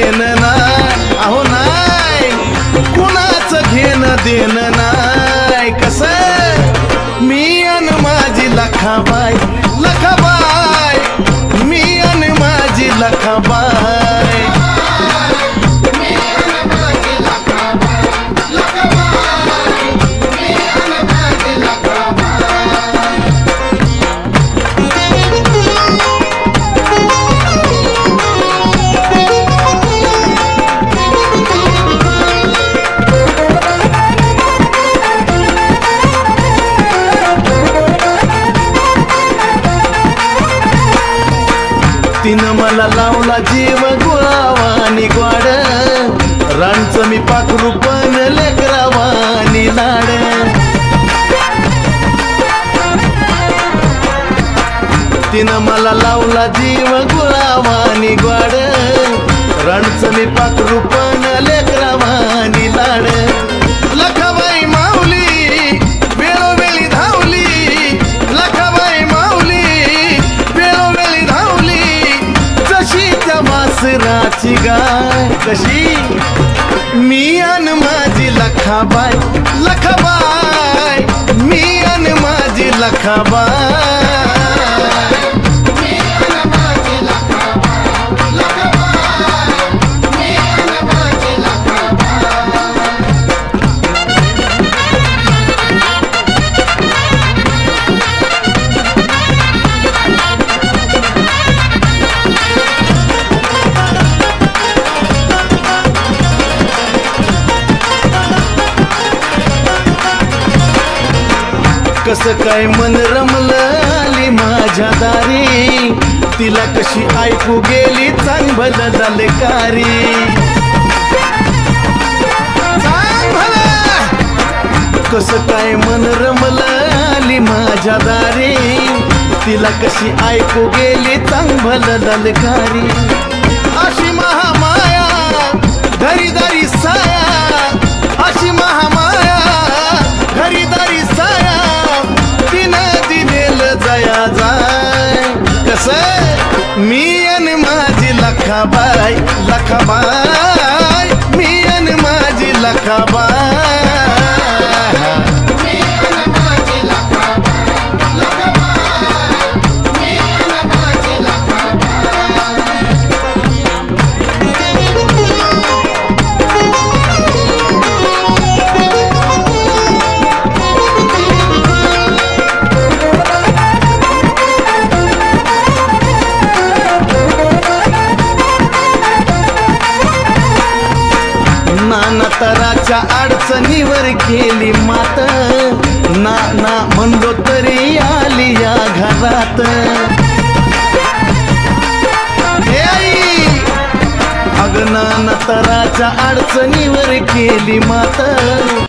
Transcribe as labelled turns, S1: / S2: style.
S1: घेण अहो नाय कुणाच घेण देण नाय कस? मी अन माझी लखाबाई मला लावला जीव गुळावानी ग्वाड राणचं मी पाखरू पण लेकरावानी लाड. तिनं मला लावला जीव गुळावानी ग्वाड राणचं मी पाखरू पण लेकरावानी सासराची गाय कशी? मी अन माझी लखाबाई लखाबाई. मी अन माझी लखाबाई. कसं काय मन रमल आली माझ्या दारी? तिला कशी ऐकू गेली? चांगल झाले कारी. कस कसं काय मन रमल आली माझ्या दारी? तिला कशी ऐकू गेली? चांगल झाले कारी. अशी महा मी आणि माझी लखाबाई लख नाना अडचणीवर गेली मात. ना ना म्हणलो तरी आली या घरात. हे आई! तराच्या अडचणीवर गेली मात.